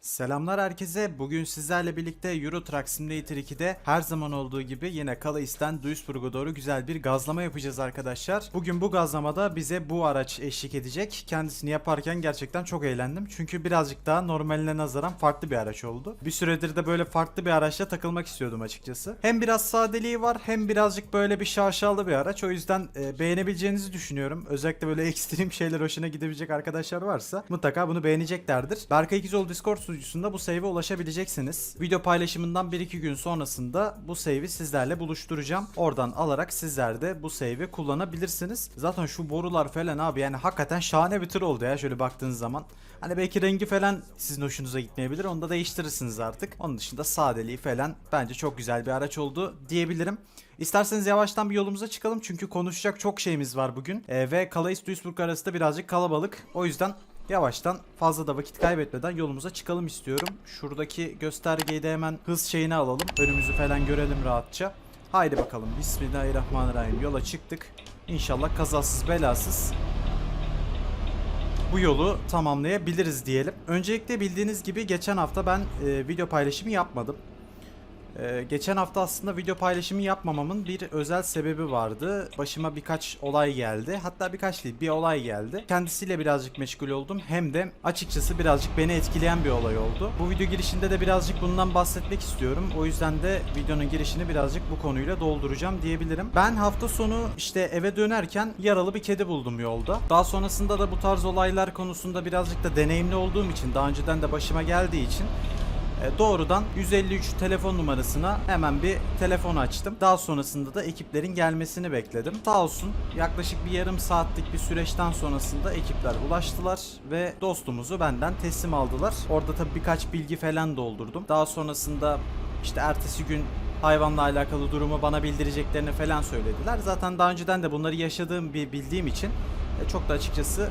Selamlar herkese. Bugün sizlerle birlikte Euro Truck Simulator 2'de her zaman olduğu gibi yine Calais'ten Duisburg'a doğru güzel bir gazlama yapacağız arkadaşlar. Bugün bu gazlamada bize bu araç eşlik edecek. Kendisini yaparken gerçekten çok eğlendim. Çünkü birazcık daha normaline nazaran farklı bir araç oldu. Bir süredir de böyle farklı bir araçla takılmak istiyordum açıkçası. Hem biraz sadeliği var hem birazcık böyle bir şaşalı bir araç. O yüzden e, beğenebileceğinizi düşünüyorum. Özellikle böyle ekstrem şeyler hoşuna gidebilecek arkadaşlar varsa mutlaka bunu beğeneceklerdir. Berkay İkizoğlu Discord sunucusunda bu save'e ulaşabileceksiniz. Video paylaşımından 1-2 gün sonrasında bu save'i sizlerle buluşturacağım. Oradan alarak sizler de bu save'i kullanabilirsiniz. Zaten şu borular falan abi yani hakikaten şahane bir tır oldu ya şöyle baktığınız zaman. Hani belki rengi falan sizin hoşunuza gitmeyebilir. Onu da değiştirirsiniz artık. Onun dışında sadeliği falan bence çok güzel bir araç oldu diyebilirim. İsterseniz yavaştan bir yolumuza çıkalım çünkü konuşacak çok şeyimiz var bugün. Ee, ve Calais Duisburg arası da birazcık kalabalık. O yüzden yavaştan fazla da vakit kaybetmeden yolumuza çıkalım istiyorum. Şuradaki göstergeyi de hemen hız şeyini alalım. Önümüzü falan görelim rahatça. Haydi bakalım. Bismillahirrahmanirrahim. Yola çıktık. İnşallah kazasız belasız bu yolu tamamlayabiliriz diyelim. Öncelikle bildiğiniz gibi geçen hafta ben e, video paylaşımı yapmadım. E, geçen hafta aslında video paylaşımı yapmamamın bir özel sebebi vardı. Başıma birkaç olay geldi. Hatta birkaç değil bir olay geldi. Kendisiyle birazcık meşgul oldum. Hem de açıkçası birazcık beni etkileyen bir olay oldu. Bu video girişinde de birazcık bundan bahsetmek istiyorum. O yüzden de videonun girişini birazcık bu konuyla dolduracağım diyebilirim. Ben hafta sonu işte eve dönerken yaralı bir kedi buldum yolda. Daha sonrasında da bu tarz olaylar konusunda birazcık da deneyimli olduğum için daha önceden de başıma geldiği için doğrudan 153 telefon numarasına hemen bir telefon açtım. Daha sonrasında da ekiplerin gelmesini bekledim. Sağ olsun yaklaşık bir yarım saatlik bir süreçten sonrasında ekipler ulaştılar ve dostumuzu benden teslim aldılar. Orada tabii birkaç bilgi falan doldurdum. Daha sonrasında işte ertesi gün hayvanla alakalı durumu bana bildireceklerini falan söylediler. Zaten daha önceden de bunları yaşadığım bir bildiğim için e, çok da açıkçası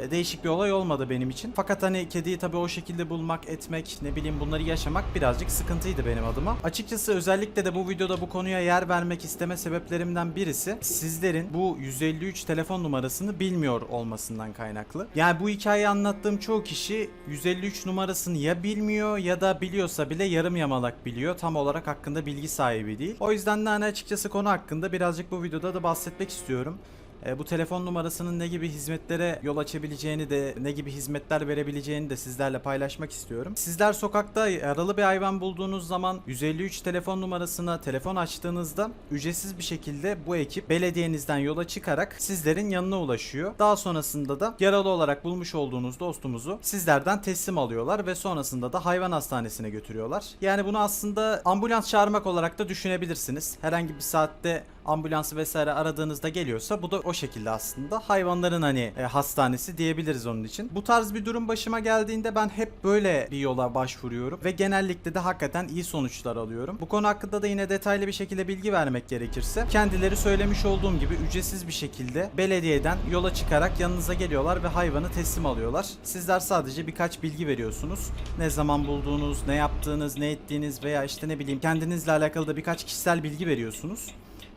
e, değişik bir olay olmadı benim için. Fakat hani kediyi tabii o şekilde bulmak, etmek, ne bileyim bunları yaşamak birazcık sıkıntıydı benim adıma. Açıkçası özellikle de bu videoda bu konuya yer vermek isteme sebeplerimden birisi sizlerin bu 153 telefon numarasını bilmiyor olmasından kaynaklı. Yani bu hikayeyi anlattığım çoğu kişi 153 numarasını ya bilmiyor ya da biliyorsa bile yarım yamalak biliyor. Tam olarak hakkında bilgi sahibi değil. O yüzden de hani açıkçası konu hakkında birazcık bu videoda da bahsetmek istiyorum. E, bu telefon numarasının ne gibi hizmetlere yol açabileceğini de ne gibi hizmetler verebileceğini de sizlerle paylaşmak istiyorum. Sizler sokakta yaralı bir hayvan bulduğunuz zaman 153 telefon numarasına telefon açtığınızda ücretsiz bir şekilde bu ekip belediyenizden yola çıkarak sizlerin yanına ulaşıyor. Daha sonrasında da yaralı olarak bulmuş olduğunuz dostumuzu sizlerden teslim alıyorlar ve sonrasında da hayvan hastanesine götürüyorlar. Yani bunu aslında ambulans çağırmak olarak da düşünebilirsiniz. Herhangi bir saatte ambulansı vesaire aradığınızda geliyorsa bu da o şekilde aslında hayvanların hani e, hastanesi diyebiliriz onun için. Bu tarz bir durum başıma geldiğinde ben hep böyle bir yola başvuruyorum ve genellikle de hakikaten iyi sonuçlar alıyorum. Bu konu hakkında da yine detaylı bir şekilde bilgi vermek gerekirse kendileri söylemiş olduğum gibi ücretsiz bir şekilde belediyeden yola çıkarak yanınıza geliyorlar ve hayvanı teslim alıyorlar. Sizler sadece birkaç bilgi veriyorsunuz. Ne zaman bulduğunuz, ne yaptığınız, ne ettiğiniz veya işte ne bileyim kendinizle alakalı da birkaç kişisel bilgi veriyorsunuz.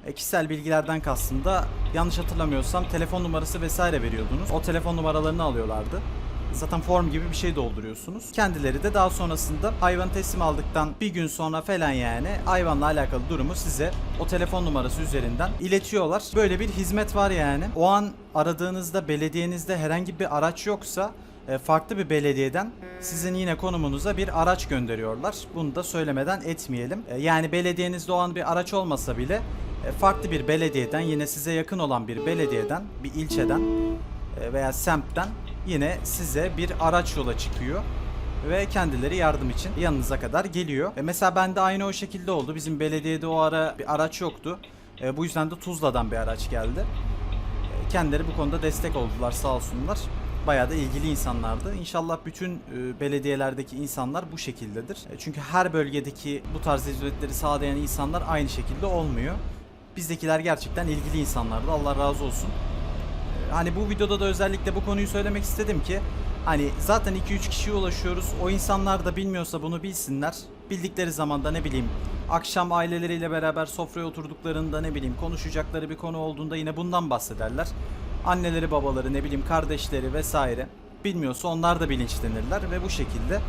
E, kişisel bilgilerden kastım da yanlış hatırlamıyorsam telefon numarası vesaire veriyordunuz. O telefon numaralarını alıyorlardı. Zaten form gibi bir şey dolduruyorsunuz. Kendileri de daha sonrasında hayvanı teslim aldıktan bir gün sonra falan yani hayvanla alakalı durumu size o telefon numarası üzerinden iletiyorlar. Böyle bir hizmet var yani. O an aradığınızda belediyenizde herhangi bir araç yoksa e, farklı bir belediyeden sizin yine konumunuza bir araç gönderiyorlar. Bunu da söylemeden etmeyelim. E, Yani belediyenizde o an bir araç olmasa bile farklı bir belediyeden yine size yakın olan bir belediyeden bir ilçeden e, veya semtten yine size bir araç yola çıkıyor ve kendileri yardım için yanınıza kadar geliyor. E mesela bende aynı o şekilde oldu. Bizim belediyede o ara bir araç yoktu. E, bu yüzden de Tuzla'dan bir araç geldi. E, kendileri bu konuda destek oldular sağ olsunlar. Bayağı da ilgili insanlardı. İnşallah bütün e, belediyelerdeki insanlar bu şekildedir. E, çünkü her bölgedeki bu tarz hizmetleri sağlayan insanlar aynı şekilde olmuyor. Bizdekiler gerçekten ilgili insanlardı. Allah razı olsun. Ee, Hani bu videoda da özellikle bu konuyu söylemek istedim ki hani zaten 2-3 kişiye ulaşıyoruz. O insanlar da bilmiyorsa bunu bilsinler. Bildikleri zaman da ne bileyim akşam aileleriyle beraber sofraya oturduklarında ne bileyim konuşacakları bir konu olduğunda yine bundan bahsederler. Anneleri, babaları, ne bileyim kardeşleri vesaire bilmiyorsa onlar da bilinçlenirler ve bu şekilde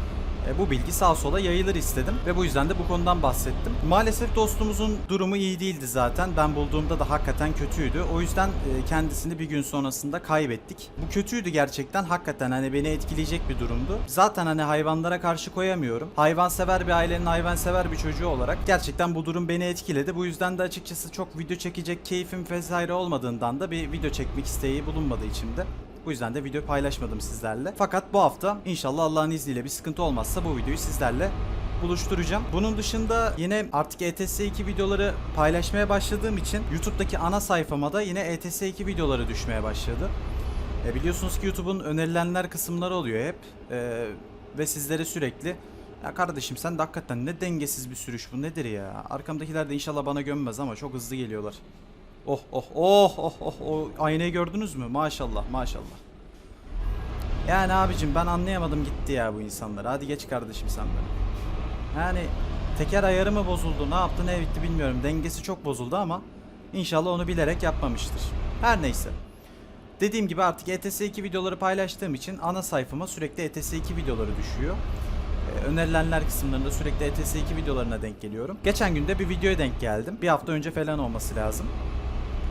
E, bu bilgi sağa sola yayılır istedim ve bu yüzden de bu konudan bahsettim. Maalesef dostumuzun durumu iyi değildi zaten. Ben bulduğumda da hakikaten kötüydü. O yüzden e, kendisini bir gün sonrasında kaybettik. Bu kötüydü gerçekten. Hakikaten hani beni etkileyecek bir durumdu. Zaten hani hayvanlara karşı koyamıyorum. Hayvansever bir ailenin hayvansever bir çocuğu olarak gerçekten bu durum beni etkiledi. Bu yüzden de açıkçası çok video çekecek keyfim vesaire olmadığından da bir video çekmek isteği bulunmadı içimde. Bu yüzden de video paylaşmadım sizlerle. Fakat bu hafta inşallah Allah'ın izniyle bir sıkıntı olmazsa bu videoyu sizlerle buluşturacağım. Bunun dışında yine artık ETS2 videoları paylaşmaya başladığım için YouTube'daki ana sayfama da yine ETS2 videoları düşmeye başladı. E, biliyorsunuz ki YouTube'un önerilenler kısımları oluyor hep. E, ve sizlere sürekli ya kardeşim sen de hakikaten ne dengesiz bir sürüş bu nedir ya? Arkamdakiler de inşallah bana gömmez ama çok hızlı geliyorlar. Oh oh oh oh oh oh aynayı gördünüz mü? Maşallah maşallah. Yani abicim ben anlayamadım gitti ya bu insanları. Hadi geç kardeşim sen beni. Yani teker ayarı mı bozuldu ne yaptı ne bitti bilmiyorum. Dengesi çok bozuldu ama inşallah onu bilerek yapmamıştır. Her neyse. Dediğim gibi artık ETS2 videoları paylaştığım için ana sayfama sürekli ETS2 videoları düşüyor. Ee, önerilenler kısımlarında sürekli ETS2 videolarına denk geliyorum. Geçen günde bir videoya denk geldim. Bir hafta önce falan olması lazım.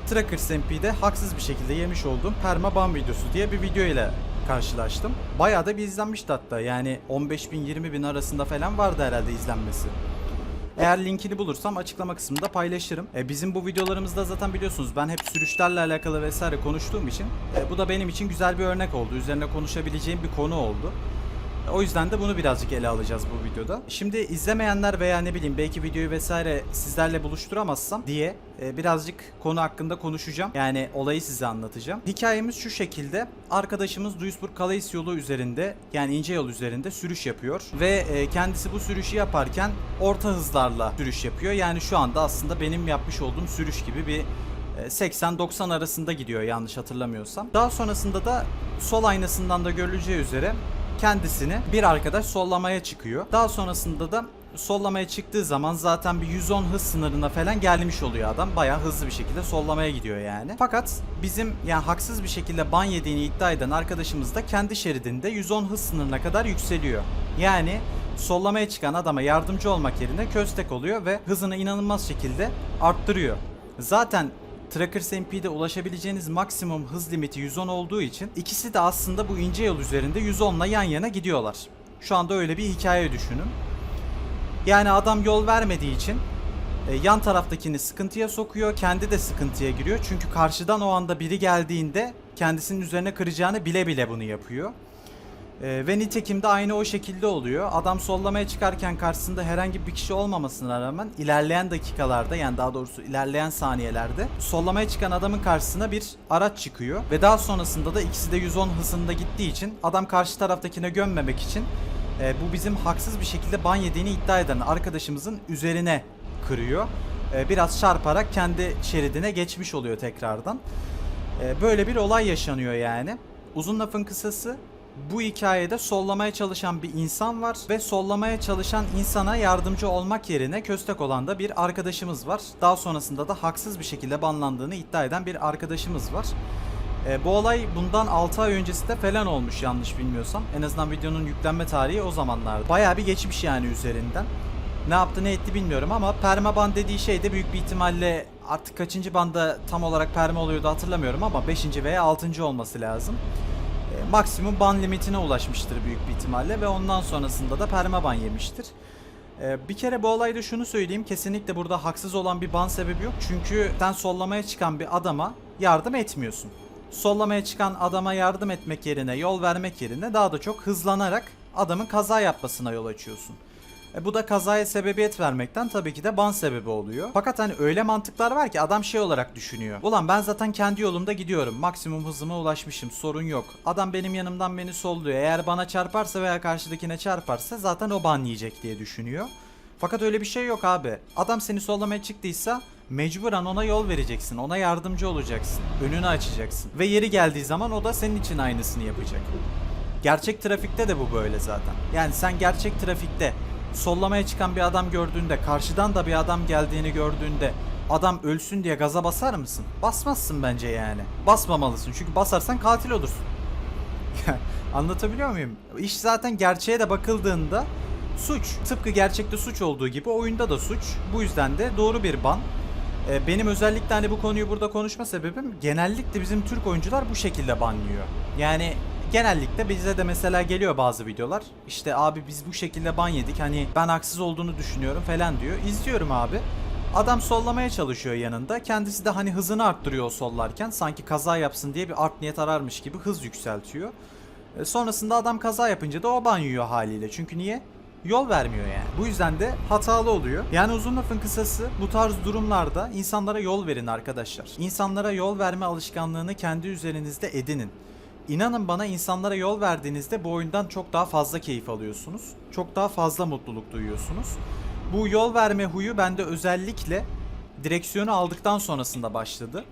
Trackers MP'de haksız bir şekilde yemiş olduğum perma ban videosu diye bir video ile karşılaştım. Bayağı da bir izlenmişti hatta. Yani 15 bin 20 bin arasında falan vardı herhalde izlenmesi. Eğer linkini bulursam açıklama kısmında paylaşırım. E, bizim bu videolarımızda zaten biliyorsunuz ben hep sürüşlerle alakalı vesaire konuştuğum için e, bu da benim için güzel bir örnek oldu. Üzerine konuşabileceğim bir konu oldu. O yüzden de bunu birazcık ele alacağız bu videoda. Şimdi izlemeyenler veya ne bileyim belki videoyu vesaire sizlerle buluşturamazsam diye e, birazcık konu hakkında konuşacağım. Yani olayı size anlatacağım. Hikayemiz şu şekilde. Arkadaşımız Duisburg Calais yolu üzerinde yani ince yol üzerinde sürüş yapıyor. Ve e, kendisi bu sürüşü yaparken orta hızlarla sürüş yapıyor. Yani şu anda aslında benim yapmış olduğum sürüş gibi bir e, 80-90 arasında gidiyor yanlış hatırlamıyorsam. Daha sonrasında da sol aynasından da görüleceği üzere kendisini bir arkadaş sollamaya çıkıyor. Daha sonrasında da sollamaya çıktığı zaman zaten bir 110 hız sınırına falan gelmiş oluyor adam. Bayağı hızlı bir şekilde sollamaya gidiyor yani. Fakat bizim yani haksız bir şekilde ban yediğini iddia eden arkadaşımız da kendi şeridinde 110 hız sınırına kadar yükseliyor. Yani sollamaya çıkan adama yardımcı olmak yerine köstek oluyor ve hızını inanılmaz şekilde arttırıyor. Zaten Trackers MP'de ulaşabileceğiniz maksimum hız limiti 110 olduğu için ikisi de aslında bu ince yol üzerinde 110 ile yan yana gidiyorlar. Şu anda öyle bir hikaye düşünün. Yani adam yol vermediği için e, yan taraftakini sıkıntıya sokuyor, kendi de sıkıntıya giriyor. Çünkü karşıdan o anda biri geldiğinde kendisinin üzerine kıracağını bile bile bunu yapıyor. E, ve nitekim de aynı o şekilde oluyor. Adam sollamaya çıkarken karşısında herhangi bir kişi olmamasına rağmen ilerleyen dakikalarda yani daha doğrusu ilerleyen saniyelerde sollamaya çıkan adamın karşısına bir araç çıkıyor. Ve daha sonrasında da ikisi de 110 hızında gittiği için adam karşı taraftakine gömmemek için e, bu bizim haksız bir şekilde ban yediğini iddia eden arkadaşımızın üzerine kırıyor. E, biraz çarparak kendi şeridine geçmiş oluyor tekrardan. E, böyle bir olay yaşanıyor yani. Uzun lafın kısası bu hikayede sollamaya çalışan bir insan var ve sollamaya çalışan insana yardımcı olmak yerine köstek olan da bir arkadaşımız var. Daha sonrasında da haksız bir şekilde banlandığını iddia eden bir arkadaşımız var. E, bu olay bundan 6 ay öncesinde falan olmuş yanlış bilmiyorsam. En azından videonun yüklenme tarihi o zamanlarda. Bayağı bir geçmiş yani üzerinden. Ne yaptı ne etti bilmiyorum ama permaban dediği şey de büyük bir ihtimalle artık kaçıncı banda tam olarak perma oluyordu hatırlamıyorum ama 5. veya 6. olması lazım. Maksimum ban limitine ulaşmıştır büyük bir ihtimalle ve ondan sonrasında da permaban yemiştir. E, bir kere bu olayda şunu söyleyeyim kesinlikle burada haksız olan bir ban sebebi yok çünkü sen sollamaya çıkan bir adama yardım etmiyorsun. Sollamaya çıkan adama yardım etmek yerine yol vermek yerine daha da çok hızlanarak adamın kaza yapmasına yol açıyorsun. E bu da kazaya sebebiyet vermekten tabii ki de ban sebebi oluyor. Fakat hani öyle mantıklar var ki adam şey olarak düşünüyor. Ulan ben zaten kendi yolumda gidiyorum. Maksimum hızıma ulaşmışım. Sorun yok. Adam benim yanımdan beni solluyor. Eğer bana çarparsa veya karşıdakine çarparsa zaten o ban yiyecek diye düşünüyor. Fakat öyle bir şey yok abi. Adam seni sollamaya çıktıysa mecburen ona yol vereceksin. Ona yardımcı olacaksın. Önünü açacaksın. Ve yeri geldiği zaman o da senin için aynısını yapacak. Gerçek trafikte de bu böyle zaten. Yani sen gerçek trafikte sollamaya çıkan bir adam gördüğünde, karşıdan da bir adam geldiğini gördüğünde adam ölsün diye gaza basar mısın? Basmazsın bence yani. Basmamalısın çünkü basarsan katil olursun. Anlatabiliyor muyum? İş zaten gerçeğe de bakıldığında suç. Tıpkı gerçekte suç olduğu gibi oyunda da suç. Bu yüzden de doğru bir ban. Ee, benim özellikle hani bu konuyu burada konuşma sebebim genellikle bizim Türk oyuncular bu şekilde banlıyor. Yani genellikle bize de mesela geliyor bazı videolar. İşte abi biz bu şekilde ban yedik hani ben haksız olduğunu düşünüyorum falan diyor. İzliyorum abi. Adam sollamaya çalışıyor yanında. Kendisi de hani hızını arttırıyor sollarken. Sanki kaza yapsın diye bir art niyet ararmış gibi hız yükseltiyor. E, sonrasında adam kaza yapınca da o ban yiyor haliyle. Çünkü niye? Yol vermiyor yani. Bu yüzden de hatalı oluyor. Yani uzun lafın kısası bu tarz durumlarda insanlara yol verin arkadaşlar. İnsanlara yol verme alışkanlığını kendi üzerinizde edinin. İnanın bana insanlara yol verdiğinizde bu oyundan çok daha fazla keyif alıyorsunuz. Çok daha fazla mutluluk duyuyorsunuz. Bu yol verme huyu bende özellikle direksiyonu aldıktan sonrasında başladı.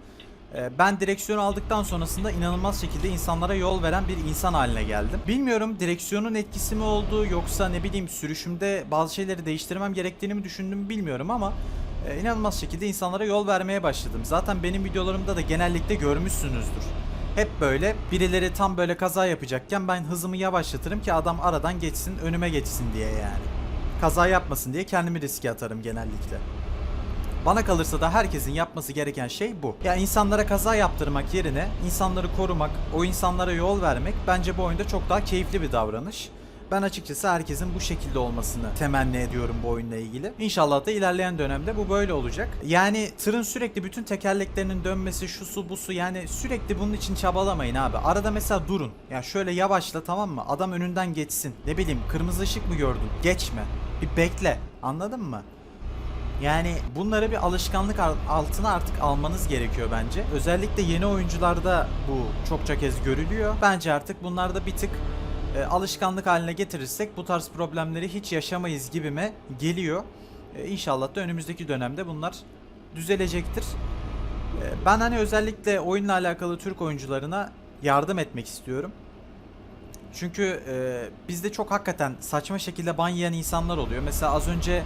Ee, Ben direksiyonu aldıktan sonrasında inanılmaz şekilde insanlara yol veren bir insan haline geldim. Bilmiyorum direksiyonun etkisi mi oldu yoksa ne bileyim sürüşümde bazı şeyleri değiştirmem gerektiğini mi düşündüm bilmiyorum ama e, inanılmaz şekilde insanlara yol vermeye başladım. Zaten benim videolarımda da genellikle görmüşsünüzdür. Hep böyle birileri tam böyle kaza yapacakken ben hızımı yavaşlatırım ki adam aradan geçsin önüme geçsin diye yani. Kaza yapmasın diye kendimi riske atarım genellikle. Bana kalırsa da herkesin yapması gereken şey bu. Ya insanlara kaza yaptırmak yerine insanları korumak, o insanlara yol vermek bence bu oyunda çok daha keyifli bir davranış. Ben açıkçası herkesin bu şekilde olmasını temenni ediyorum bu oyunla ilgili. İnşallah da ilerleyen dönemde bu böyle olacak. Yani tırın sürekli bütün tekerleklerinin dönmesi, şu su bu su yani sürekli bunun için çabalamayın abi. Arada mesela durun. Ya şöyle yavaşla tamam mı? Adam önünden geçsin. Ne bileyim kırmızı ışık mı gördün? Geçme. Bir bekle. Anladın mı? Yani bunları bir alışkanlık al- altına artık almanız gerekiyor bence. Özellikle yeni oyuncularda bu çokça kez görülüyor. Bence artık bunlarda bir tık e, alışkanlık haline getirirsek bu tarz problemleri hiç yaşamayız gibime geliyor. E, İnşallah da önümüzdeki dönemde bunlar düzelecektir. E, ben hani özellikle oyunla alakalı Türk oyuncularına yardım etmek istiyorum. Çünkü e, bizde çok hakikaten saçma şekilde ban yiyen insanlar oluyor. Mesela az önce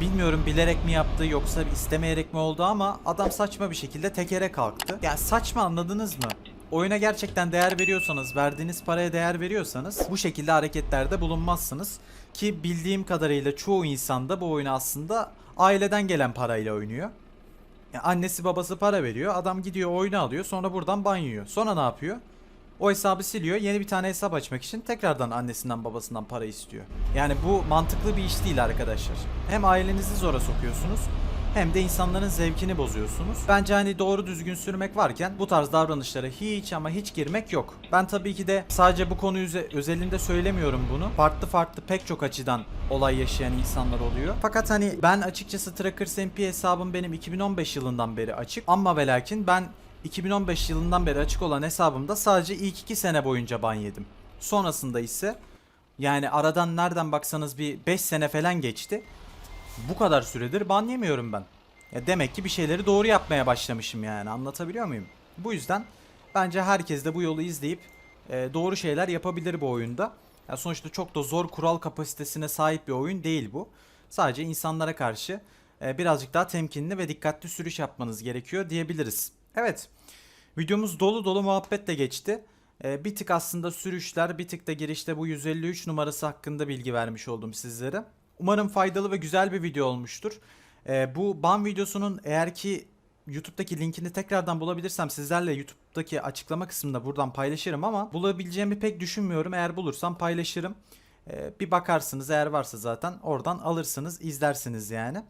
bilmiyorum bilerek mi yaptı yoksa istemeyerek mi oldu ama adam saçma bir şekilde tekere kalktı. Ya saçma anladınız mı? Oyuna gerçekten değer veriyorsanız, verdiğiniz paraya değer veriyorsanız bu şekilde hareketlerde bulunmazsınız. Ki bildiğim kadarıyla çoğu insan da bu oyunu aslında aileden gelen parayla oynuyor. Ya annesi babası para veriyor. Adam gidiyor oyunu alıyor. Sonra buradan ban. Sonra ne yapıyor? O hesabı siliyor. Yeni bir tane hesap açmak için tekrardan annesinden babasından para istiyor. Yani bu mantıklı bir iş değil arkadaşlar. Hem ailenizi zora sokuyorsunuz hem de insanların zevkini bozuyorsunuz. Bence hani doğru düzgün sürmek varken bu tarz davranışlara hiç ama hiç girmek yok. Ben tabii ki de sadece bu konu özelinde söylemiyorum bunu. Farklı farklı pek çok açıdan olay yaşayan insanlar oluyor. Fakat hani ben açıkçası Trackers MP hesabım benim 2015 yılından beri açık. Ama ve lakin ben 2015 yılından beri açık olan hesabımda sadece ilk 2 sene boyunca ban yedim. Sonrasında ise yani aradan nereden baksanız bir 5 sene falan geçti. Bu kadar süredir ban yemiyorum ben. Ya demek ki bir şeyleri doğru yapmaya başlamışım yani anlatabiliyor muyum? Bu yüzden bence herkes de bu yolu izleyip e, doğru şeyler yapabilir bu oyunda. Ya sonuçta çok da zor kural kapasitesine sahip bir oyun değil bu. Sadece insanlara karşı e, birazcık daha temkinli ve dikkatli sürüş yapmanız gerekiyor diyebiliriz. Evet. Videomuz dolu dolu muhabbetle geçti. Ee, bir tık aslında sürüşler, bir tık da girişte bu 153 numarası hakkında bilgi vermiş oldum sizlere. Umarım faydalı ve güzel bir video olmuştur. Ee, bu ban videosunun eğer ki YouTube'daki linkini tekrardan bulabilirsem sizlerle YouTube'daki açıklama kısmında buradan paylaşırım ama bulabileceğimi pek düşünmüyorum. Eğer bulursam paylaşırım. Ee, bir bakarsınız eğer varsa zaten oradan alırsınız, izlersiniz yani.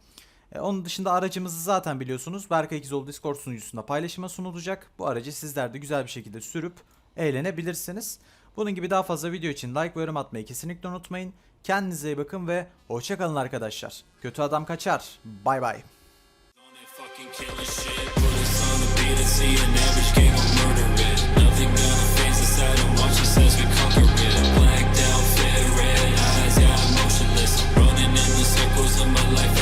E, Onun dışında aracımızı zaten biliyorsunuz Berkay İkizoğlu Discord sunucusunda paylaşıma sunulacak. Bu aracı sizler de güzel bir şekilde sürüp eğlenebilirsiniz. Bunun gibi daha fazla video için like ve yorum atmayı kesinlikle unutmayın. Kendinize iyi bakın ve hoşçakalın arkadaşlar. Kötü adam kaçar. Bay bay. Blacked out, fed red eyes, yeah, motionless. Running in the circles of my life.